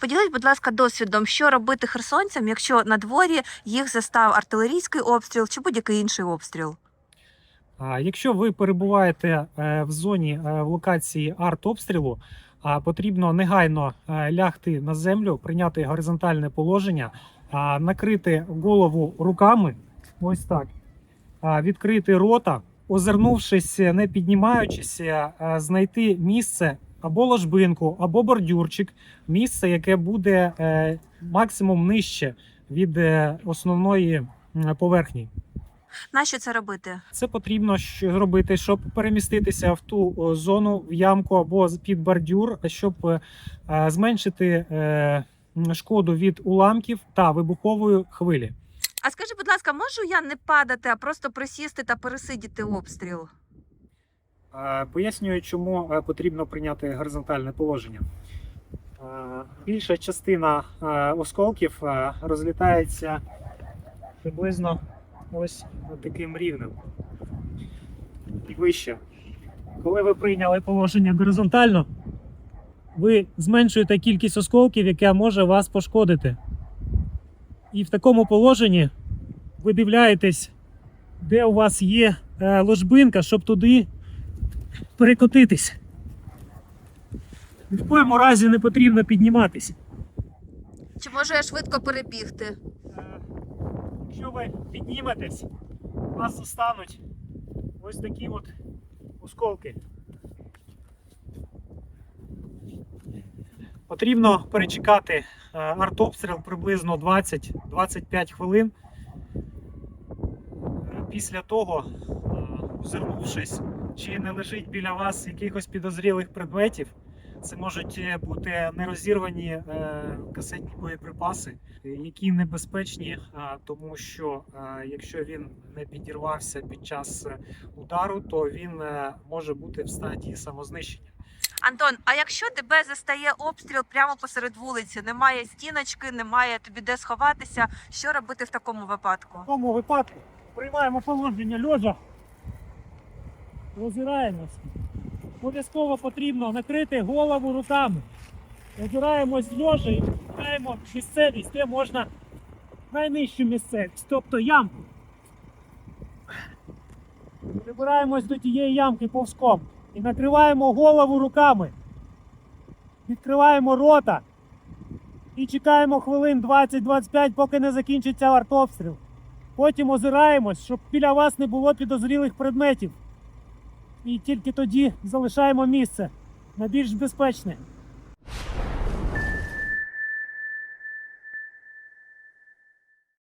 Поділіть, будь ласка, досвідом, що робити херсонцям, якщо на дворі їх застав артилерійський обстріл чи будь-який інший обстріл. А Якщо ви перебуваєте е, в зоні е, в локації артобстрілу, потрібно негайно е, лягти на землю, прийняти горизонтальне положення, накрити голову руками, ось так, відкрити рота, озирнувшись, не піднімаючись, знайти місце або ложбинку, або бордюрчик, місце, яке буде е, максимум нижче від е, основної поверхні. Нащо це робити? Це потрібно що зробити, щоб переміститися в ту зону, в ямку або під бордюр, щоб е, зменшити е, шкоду від уламків та вибухової хвилі. А скажи, будь ласка, можу я не падати, а просто присісти та пересидіти обстріл? Пояснюю, чому е, потрібно прийняти горизонтальне положення. Більша частина е, осколків е, розлітається приблизно ось таким рівнем і вище. Коли ви прийняли положення горизонтально, ви зменшуєте кількість осколків, яка може вас пошкодити. І в такому положенні ви дивляєтесь, де у вас є ложбинка, щоб туди перекотитись. Ні в коєму разі не потрібно підніматися. Чи можу я швидко перебігти? Якщо ви підніметесь, у вас застануть ось такі от осколки. Потрібно перечекати е, артобстріл приблизно 20-25 хвилин. Е, Після того, е, озирнувшись, чи не лежить біля вас якихось підозрілих предметів, це можуть е, бути нерозірвані е, касетні боєприпаси, які небезпечні, тому що е, якщо він не підірвався під час удару, то він е, може бути в стадії самознищення. Антон, а якщо тебе застає обстріл прямо посеред вулиці, немає стіночки, немає тобі де сховатися, що робити в такому випадку? В такому випадку приймаємо положення льожа, розираємось. Обов'язково потрібно накрити голову руками. Озираємось з льожа і шукаємо місцевість, де можна найнижчу місцевість, тобто ямку. Прибираємось до тієї ямки повзком і накриваємо голову руками. Відкриваємо рота і чекаємо хвилин 20-25, поки не закінчиться артобстріл. Потім озираємось, щоб біля вас не було підозрілих предметів. І тільки тоді залишаємо місце на більш безпечне.